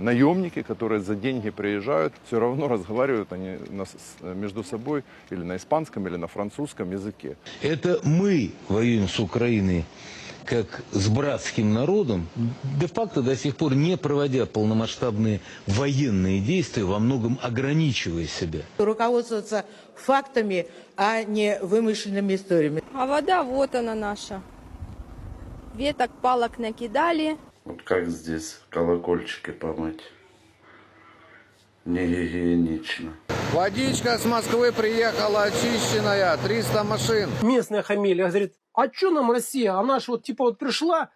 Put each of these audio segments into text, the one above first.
наемники, которые за деньги приезжают, все равно разговаривают они на с- между собой или на испанском, или на французском языке. Это мы воюем с Украиной как с братским народом, де-факто до сих пор не проводя полномасштабные военные действия, во многом ограничивая себя. руководствоваться фактами, а не вымышленными историями. А вода вот она наша. Веток, палок накидали. Вот как здесь колокольчики помыть? Не гигиенично. Водичка с Москвы приехала очищенная, 300 машин. местная хамелия говорит, а что нам Россия? Она ж вот типа вот пришла,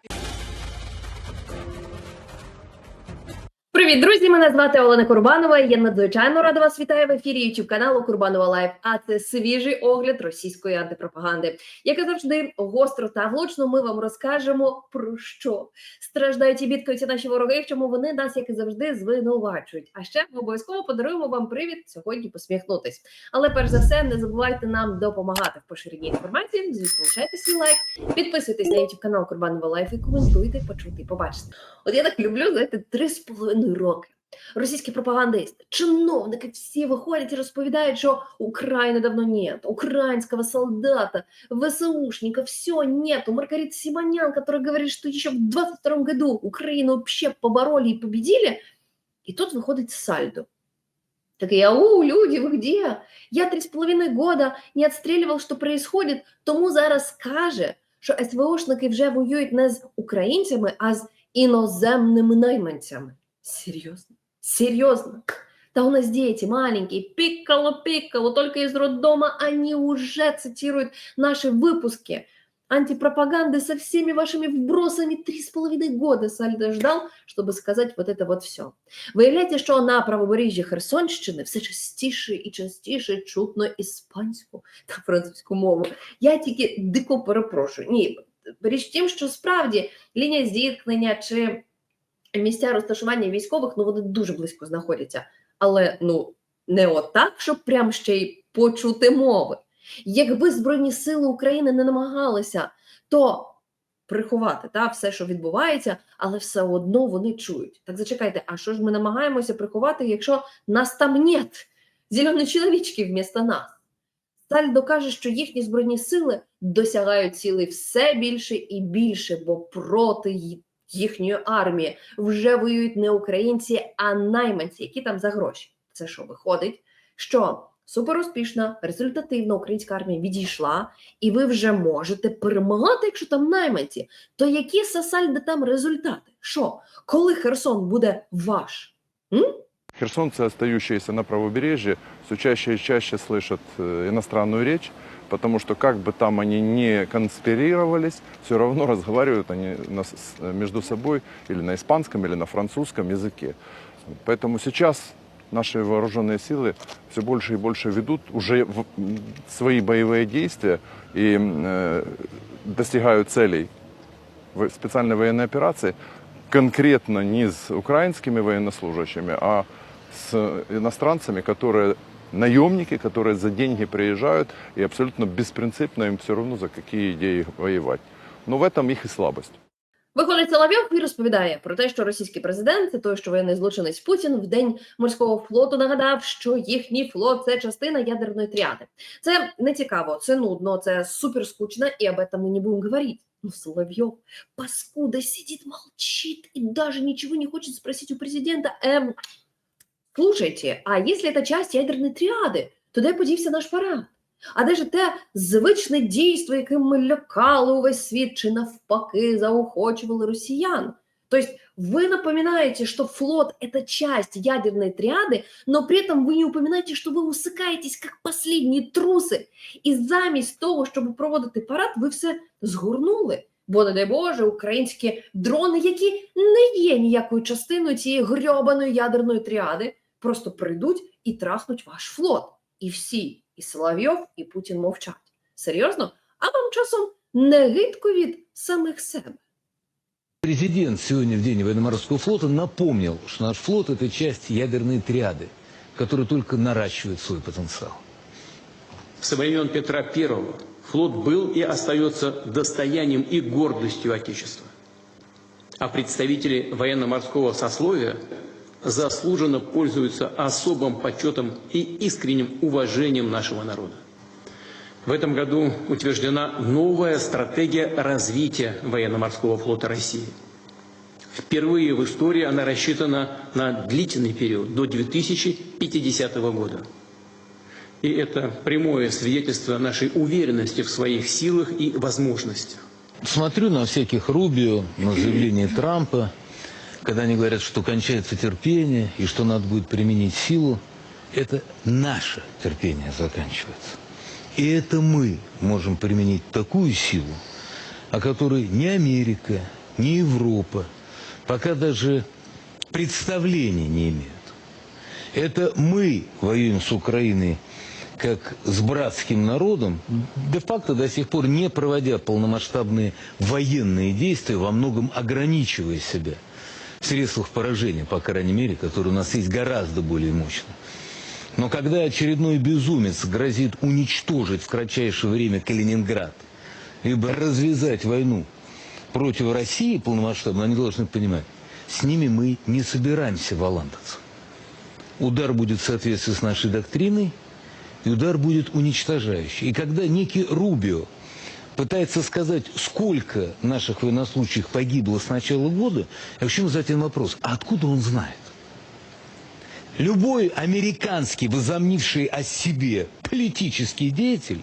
Привіт, друзі! Мене звати Олена Курбанова. Я надзвичайно рада вас вітаю в ефірі YouTube каналу Курбанова Лайв. А це свіжий огляд російської антипропаганди. Як і завжди, гостро та влучно ми вам розкажемо про що страждають і бідкаються наші вороги, в чому вони нас, як і завжди, звинувачують. А ще ми обов'язково подаруємо вам привід сьогодні посміхнутись. Але перш за все, не забувайте нам допомагати в поширенні інформації. Звісно, лишайте свій лайк, підписуйтесь на YouTube канал Курбанова Лайф і коментуйте, почути і побачити. От я так люблю, знаєте, три з половиною роки. Російські пропагандисти, чиновники всі виходять і розповідають, що Украины давно нет, украинского солдата, ВСУшника, все нету. Маргарита Симонян, которая говорит, что еще в 22 году Украину вообще побороли и победили, и тут выходит сальдо. Так я, у, люди, вы где? Я три с половиной года не отстреливал, что происходит, тому зараз каже, що СВОшники вже воюють не з українцями, а з іноземними найманцями. Серьезно? Серьезно? Да у нас дети маленькие, пикколо-пикколо, только из роддома, они уже цитируют наши выпуски антипропаганды со всеми вашими вбросами три с половиной года Сальдо ждал, чтобы сказать вот это вот все. Виявляється, що на правобережжі Херсонщини все частіше і частіше чутно іспанську та французьку мову. Я тільки дико перепрошую. Ні, річ в тім, що справді лінія зіткнення чи місця розташування військових, ну вони дуже близько знаходяться. Але ну не отак, щоб прям ще й почути мови. Якби Збройні Сили України не намагалися, то приховати та, все, що відбувається, але все одно вони чують. Так зачекайте, а що ж ми намагаємося приховати, якщо нас там нет? Зелені чоловічки вмісто нас. Сальдо каже, що їхні збройні сили досягають цілей все більше і більше, бо проти їхньої армії вже воюють не українці, а найманці, які там за гроші. Це що виходить? Що суперуспішна, результативна українська армія відійшла, і ви вже можете перемагати, якщо там найманці. То які Сасальде там результати? Що, коли Херсон буде ваш? М? Херсонцы, остающиеся на правобережье, все чаще и чаще слышат э, иностранную речь, потому что как бы там они не конспирировались, все равно разговаривают они на с- между собой или на испанском, или на французском языке. Поэтому сейчас наши вооруженные силы все больше и больше ведут уже в- м, свои боевые действия и м, э, достигают целей в специальной военной операции конкретно не с украинскими военнослужащими, а с иностранцами, которые наемники, которые за деньги приезжают и абсолютно беспринципно им все равно за какие идеи воевать. Но в этом их и слабость. Виходить Соловйов і розповідає про те, що російський президент, це той, що воєнний злочинець Путін, в день морського флоту нагадав, що їхній флот це частина ядерної тріади. Це не цікаво, це нудно, це супер скучно, і об этом мы не будем говорить. Ну, Соловьев, паскуда, сидит, молчит и даже ничего не хочет спросить у президента. Эм, слушайте, а если это часть ядерної тріади, то де подівся наш парад? А де ж те звичне дійство, яким ми лякали увесь світ, чи навпаки заохочували росіян? Тобто вы напоминаете, что флот – это часть ядерной триады, но при этом вы не упоминаете, что вы усыкаетесь как последние труси. І замість того, щоб проводити парад, ви все згорнули. Бо, не дай Боже, українські дрони, які не є ніякою частиною цієї грьобаної ядерної тріади, просто прийдуть і трахнуть ваш флот. І всі, і Соловйов, і Путін мовчать. Серйозно? А вам часом не гидко від самих себе. Президент сегодня в день военно-морского флота напомнил, что наш флот – это часть ядерной триады, которая только наращивает свой потенциал. Со времен Петра I флот был и остается достоянием и гордостью Отечества. А представители военно-морского сословия заслуженно пользуются особым почетом и искренним уважением нашего народа. В этом году утверждена новая стратегия развития военно-морского флота России. Впервые в истории она рассчитана на длительный период, до 2050 года. И это прямое свидетельство нашей уверенности в своих силах и возможностях. Смотрю на всяких Рубио, на заявление Трампа, когда они говорят, что кончается терпение и что надо будет применить силу. Это наше терпение заканчивается. И это мы можем применить такую силу, о которой ни Америка, ни Европа пока даже представления не имеют. Это мы воюем с Украиной как с братским народом, де-факто до сих пор не проводя полномасштабные военные действия, во многом ограничивая себя средствах поражения, по крайней мере, которые у нас есть гораздо более мощные. Но когда очередной безумец грозит уничтожить в кратчайшее время Калининград, либо развязать войну против России полномасштабно, они должны понимать, с ними мы не собираемся валандаться. Удар будет в соответствии с нашей доктриной, и удар будет уничтожающий. И когда некий Рубио пытается сказать, сколько наших военнослужащих погибло с начала года, я вообще задать им вопрос, а откуда он знает? Любой американский, возомнивший о себе политический деятель,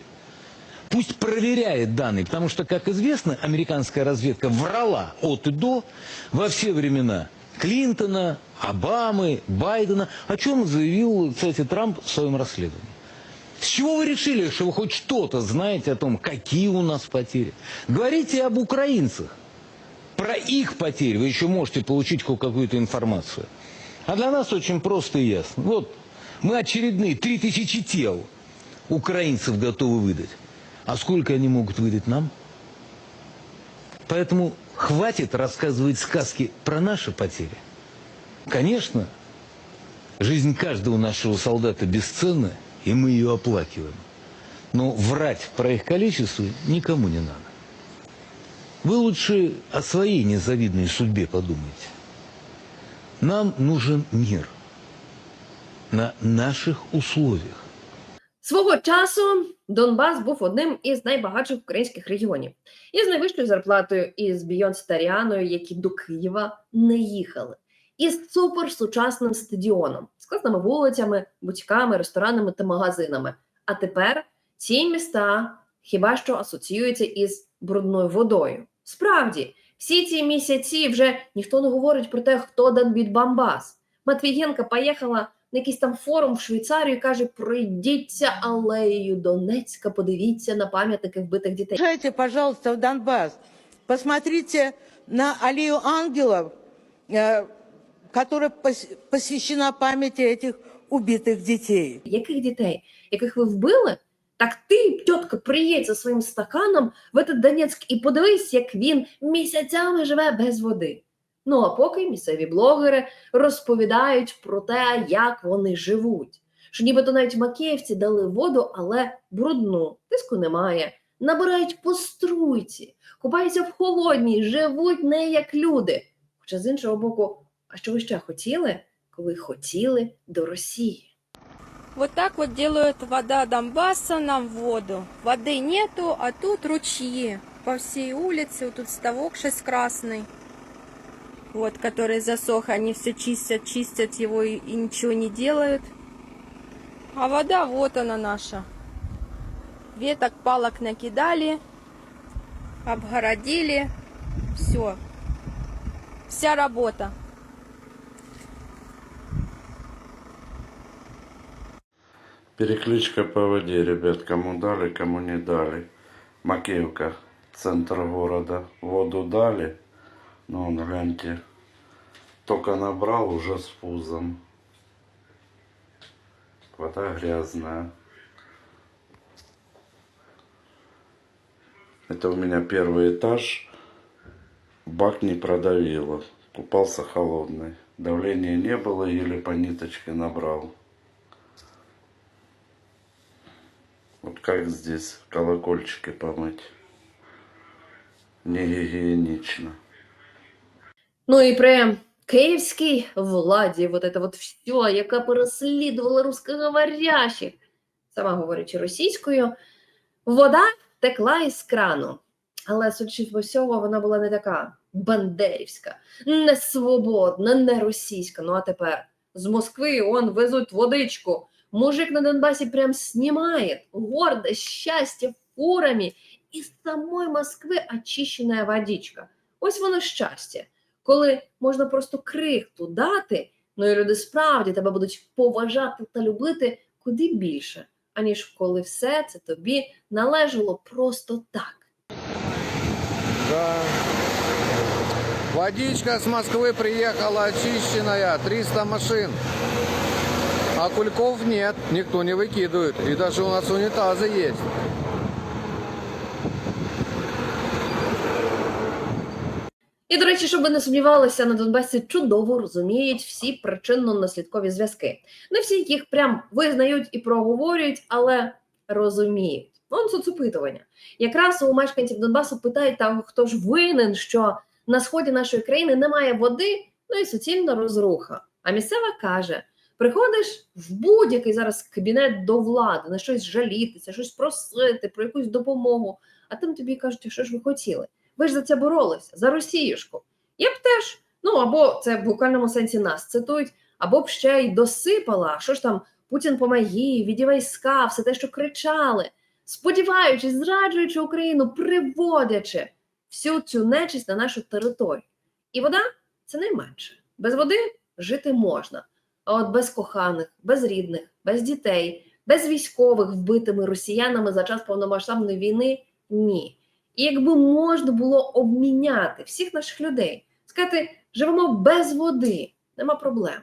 пусть проверяет данные, потому что, как известно, американская разведка врала от и до во все времена Клинтона, Обамы, Байдена, о чем заявил, кстати, Трамп в своем расследовании. С чего вы решили, что вы хоть что-то знаете о том, какие у нас потери? Говорите об украинцах. Про их потери вы еще можете получить какую-то информацию. А для нас очень просто и ясно. Вот мы очередные 3000 тел украинцев готовы выдать. А сколько они могут выдать нам? Поэтому хватит рассказывать сказки про наши потери. Конечно, жизнь каждого нашего солдата бесценна, и мы ее оплакиваем. Но врать про их количество никому не надо. Вы лучше о своей незавидной судьбе подумайте. Нам нужен мир на наших условиях. Свого часу Донбас був одним із найбагатших українських регіонів із найвищою зарплатою, із Бійонс та Ріаною, які до Києва не їхали, із суперсучасним стадіоном, з класними вулицями, бутіками, ресторанами та магазинами. А тепер ці міста хіба що асоціюються із брудною водою. Справді, всі ці місяці вже ніхто не говорить про те, хто Донбіт Бамбас. Матвієнка поїхала на якийсь там форум в Швейцарію і каже: пройдіться алеєю Донецька, подивіться на пам'ятники вбитих дітей. Приезжайте, пожалуйста, в Донбасс. Посмотрите на аллею ангелов, э, которая пос- посвящена памяти этих убитых детей. Яких дітей, яких ви вбили? Так ти, тітка, приїдь за своїм стаканом в этот Донецьк і подивись, як він місяцями живе без води. Ну а поки місцеві блогери розповідають про те, як вони живуть. Що нібито навіть в Макіївці дали воду, але брудну, тиску немає. Набирають по струйці, купаються в холодній, живуть не як люди. Хоча з іншого боку, а що ви ще хотіли, коли хотіли до Росії? Вот так вот делают вода Донбасса нам воду. Воды нету, а тут ручьи по всей улице. Вот тут ставок 6 красный. Вот, который засох, они все чистят, чистят его и, и ничего не делают. А вода вот она наша. Веток, палок накидали, обгородили. Все. Вся работа. Перекличка по воде, ребят, кому дали, кому не дали. Макеевка, центр города. Воду дали. Ну, вон, гляньте. Только набрал уже с пузом. Вода грязная. Это у меня первый этаж. Бак не продавило. Купался холодный. Давления не было, еле по ниточке набрал. Вот как здесь колокольчики помыть? Не. Ну і при київській владі, вот это вот все, яка переслідувала русскоговорящих, сама говорячи російською, вода текла із крану. Але, судячи з усього, вона була не така бандерівська, не свободна, не російська. Ну а тепер з Москви он везуть водичку. Мужик на Донбасі прям снимает гордо, счастье фурами із самої Москви очищена водичка. Ось воно щастя, коли можна просто крихту дати, ну і люди справді тебе будуть поважати та любити куди більше, аніж коли все це тобі належало просто так. Да. Водичка с Москвы приехала очищенная, 300 машин. А кульков нет, никто не выкидывает. И даже у нас унитазы есть. І, до речі, щоб ви не сумнівалися, на Донбасі чудово розуміють всі причинно-наслідкові зв'язки. Не всі їх прям визнають і проговорюють, але розуміють. Вон соцопитування. Якраз у мешканців Донбасу питають, та хто ж винен, що на сході нашої країни немає води, ну і суцільна розруха. А місцева каже: приходиш в будь-який зараз кабінет до влади, на щось жалітися, щось просити, про якусь допомогу. А там тобі кажуть, «А що ж ви хотіли? Ви ж за це боролися, за Росіюшку. Я б теж, ну або це в буквальному сенсі нас цитують, або б ще й досипала, що ж там Путін помоги, віді війська, все те, що кричали, сподіваючись, зраджуючи Україну, приводячи всю цю нечисть на нашу територію. І вода це найменше. Без води жити можна. А от без коханих, без рідних, без дітей, без військових, вбитими росіянами за час повномасштабної війни ні. І якби можна було обміняти всіх наших людей, сказати, живемо без води, нема проблем.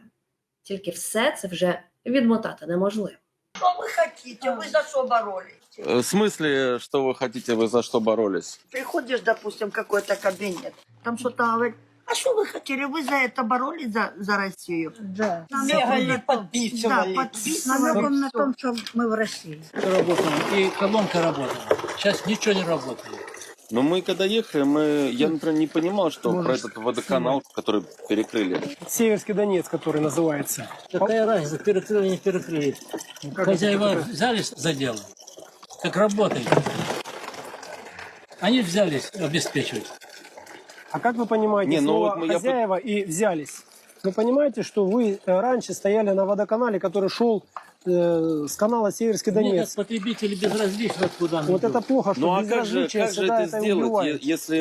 Тільки все це вже відмотати неможливо. Что вы хотите? Вы за что боролись? В смысле, что вы хотите, вы за что боролись? Приходишь, допустим, в какой-то кабинет, там что-то говорит, а что вы хотели? Вы за это боролись, за, за Россию? Да. Бегали, подписывали. Да, подписывали. Намеком на том, что мы в России. Работала. И колонка работала. Сейчас ничего не работает. Но мы когда ехали, мы, я, например, не понимал, что про Можешь этот водоканал, который перекрыли. Северский Донец, который называется. Какая разница, перекрыли, не перекрыли. Хозяева взялись за дело, как работает. Они взялись обеспечивать. А как вы понимаете Не, ну слово вот мы- я хозяева и взялись? Вы понимаете, что вы э, раньше стояли на водоканале, который шел э, с канала Северский Мне Донец. как потребители безразлично, откуда они Вот идут. это плохо, что Ну а как же, безразличие как же всегда это сделать, убивает. е- если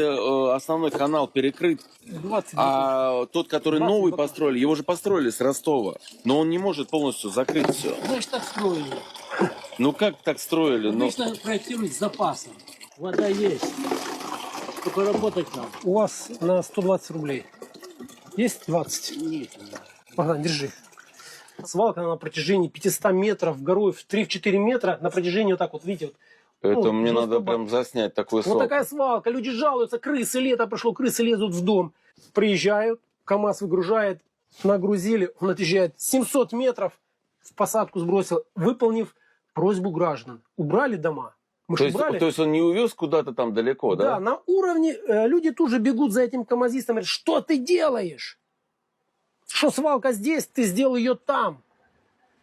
э, основной канал перекрыт, 20 а тот, который 20 новый потом. построили, его же построили с Ростова, но он не может полностью закрыть все. Значит, так строили. Ну как так строили? Ну, Обычно проектируют с запасом. Вода есть. Только работать надо. У вас на 120 рублей. Есть 20? Нет. Богдан, держи. Свалка на протяжении 500 метров, горой в 3-4 метра, на протяжении вот так вот, видите, вот, это ну, мне просто надо ба- прям заснять такой Вот срок. такая свалка, люди жалуются, крысы, лето прошло, крысы лезут в дом. Приезжают, КАМАЗ выгружает, нагрузили, он отъезжает 700 метров, в посадку сбросил, выполнив просьбу граждан. Убрали дома. Мы То есть, убрали. то есть он не увез куда-то там далеко, да? да? на уровне э, люди тут же бегут за этим КАМАЗистом, говорят, что ты делаешь? Что свалка здесь, ты сделал ее там.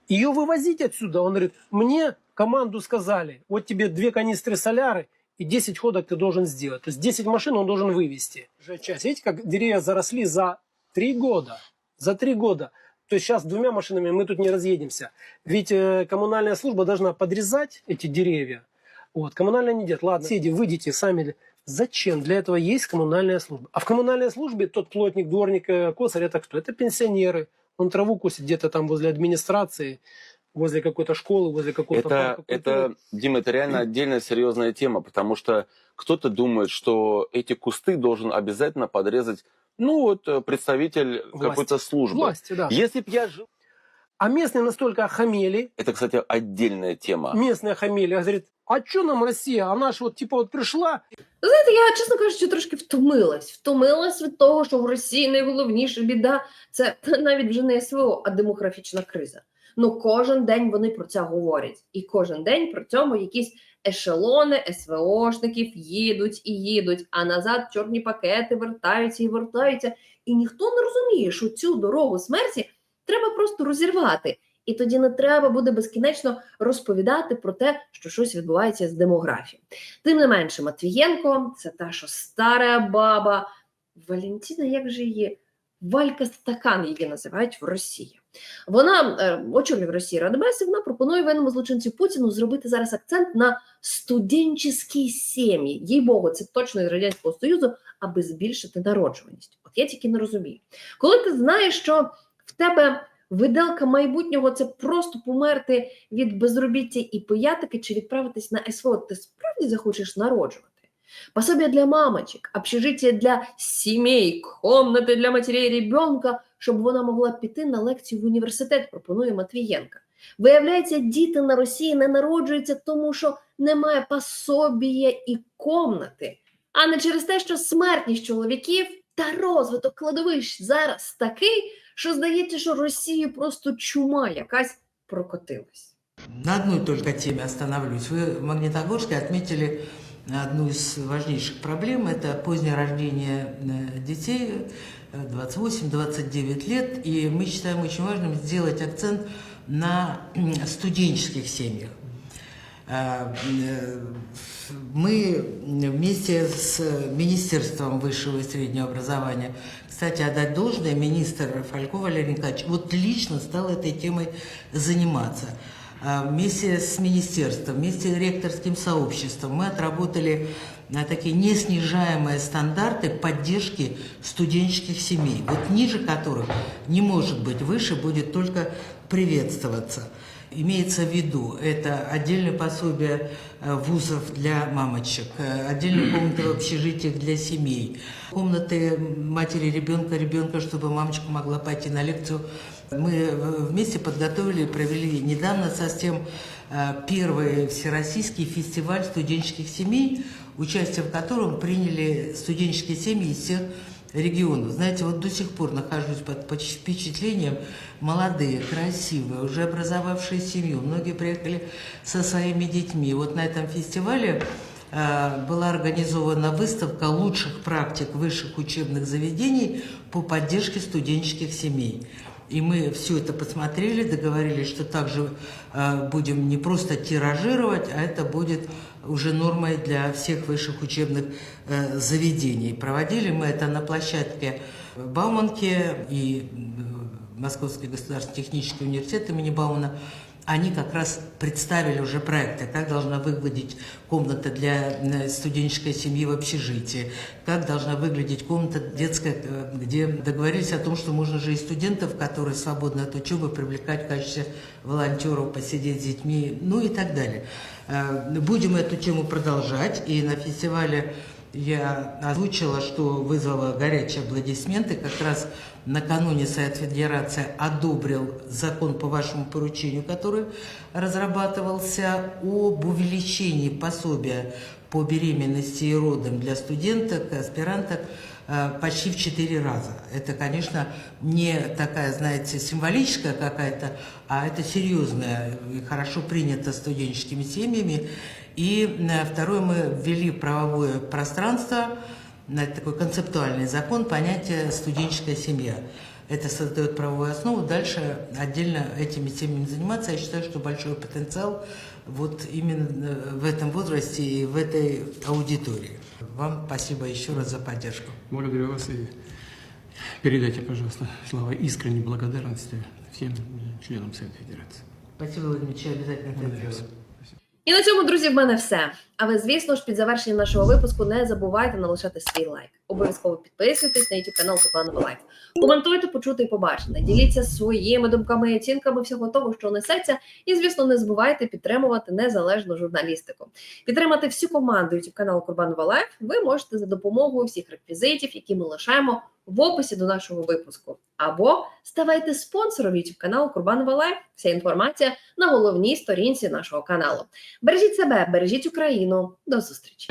Ее вывозить отсюда. Он говорит, мне команду сказали, вот тебе две канистры соляры и 10 ходок ты должен сделать. То есть 10 машин он должен вывести. Уже часть. Видите, как деревья заросли за 3 года. За 3 года. То есть сейчас двумя машинами мы тут не разъедемся. Ведь э, коммунальная служба должна подрезать эти деревья. Вот, коммунальная не делает. Ладно, соседи, выйдите сами. Зачем? Для этого есть коммунальная служба. А в коммунальной службе тот плотник, дворник, э, косарь, это кто? Это пенсионеры. Он траву косит где-то там возле администрации, возле какой-то школы, возле какого-то Это, парка это, Дима, это реально отдельная серьезная тема, потому что кто-то думает, что эти кусты должен обязательно подрезать, ну вот, э, представитель какой-то службы. Власти, да. Если б я жил... А местные настолько охамели, Это, кстати, отдельная тема. местные охамели, а говорит, а что нам Россия? Она ж вот типа вот пришла, Ви знаєте, я, чесно кажучи, трошки втомилась. Втомилась від того, що в Росії найголовніша біда це навіть вже не СВО, а демографічна криза. Ну кожен день вони про це говорять, і кожен день при цьому якісь ешелони СВОшників їдуть і їдуть, а назад чорні пакети вертаються і вертаються. І ніхто не розуміє, що цю дорогу смерті треба просто розірвати. І тоді не треба буде безкінечно розповідати про те, що щось відбувається з демографією. Тим не менше, Матвієнко це та, що стара баба. Валентина, як же її? Валька Стакан її називають в Росії. Вона е, очолює в Росії Радбес, і вона пропонує воєнному злочинцю Путіну зробити зараз акцент на студентські сім'ї. Їй Богу, це точно із Радянського Союзу, аби збільшити народжуваність. От я тільки не розумію. Коли ти знаєш, що в тебе виделка майбутнього це просто померти від безробіття і пиятики чи відправитись на СВО, ти справді захочеш народжувати? Пособие для мамочек, общежитие для сімей, комнати для матерей ребенка, щоб вона могла піти на лекцію в університет, пропонує Матвієнка. Виявляється, діти на Росії не народжуються, тому що немає пособія і комнати, а не через те, що смертність чоловіків та розвиток кладовищ зараз такий, що здається, що Росію просто чума якась прокотилась. На одной только теме остановлюсь. Вы в Магнитогорске отметили одну из важнейших проблем. Это позднее рождение э, детей, э, 28-29 лет. И мы считаем очень важным сделать акцент на м, студенческих семьях. А, э, Мы вместе с Министерством высшего и среднего образования, кстати, отдать должное, министр Фалько Валерий Николаевич вот лично стал этой темой заниматься. А, Вместе с министерством, вместе с ректорским сообществом мы отработали такие неснижаемые стандарты поддержки студенческих семей, вот ниже которых не может быть, выше будет только приветствоваться. Имеется в виду, это отдельное пособие э, вузов для мамочек, э, отдельные комнаты в общежитиях для семей, комнаты матери ребенка, ребенка, чтобы мамочка могла пойти на лекцию. Мы э, вместе подготовили и провели недавно совсем первый всероссийский фестиваль студенческих семей, участие в котором приняли студенческие семьи из всех регионов. Знаете, вот до сих пор нахожусь под под впечатлением. Молодые, красивые, уже образовавшие семью. Многие приехали со своими детьми. Вот на этом фестивале э, была организована выставка лучших практик высших учебных заведений по поддержке студенческих семей. И мы все это посмотрели, договорились, что также э, будем не просто тиражировать, а это будет уже нормой для всех высших учебных э, заведений. Проводили мы это на площадке Бауманки и э, Московский государственный технический университет имени Баумана. Они как раз представили уже проекты, как должна выглядеть комната для э, студенческой семьи в общежитии, как должна выглядеть комната детская, э, где договорились о том, что можно же и студентов, которые свободны от учебы, привлекать в качестве волонтеров, посидеть с детьми, ну и так далее. Э, Будем эту тему продолжать, и на фестивале я озвучила, что вызвало горячие аплодисменты. Как раз накануне Совет Федерации одобрил закон по вашему поручению, который разрабатывался об увеличении пособия по беременности и родам для студенток, аспиранток э, почти в четыре раза. Это, конечно, не такая, знаете, символическая какая-то, а это серьезная и хорошо принято студенческими семьями. И э, второе, мы ввели в правовое пространство, такой концептуальный закон, понятие «студенческая семья». Это создает правовую основу. Дальше отдельно этими темами заниматься. Я считаю, что большой потенциал вот именно э, в этом возрасте и в этой аудитории. Вам спасибо еще раз за поддержку. Благодарю вас и передайте, пожалуйста, слова искренней благодарности всем членам Совета Федерации. Спасибо, Владимир Ильич, обязательно это сделаю. І на цьому, друзі, в мене все. А ви, звісно ж, під завершенням нашого випуску не забувайте налишати свій лайк. Обов'язково підписуйтесь на YouTube канал Копанова Лайф. Коментуйте, почути і побачене. Діліться своїми думками і оцінками всього того, що несеться. І, звісно, не забувайте підтримувати незалежну журналістику. Підтримати всю команду YouTube каналу Курбанова Лайф ви можете за допомогою всіх реквізитів, які ми лишаємо в описі до нашого випуску. Або ставайте спонсором YouTube каналу Курбанова Лайф. Вся інформація на головній сторінці нашого каналу. Бережіть себе, бережіть Україну. До зустрічі!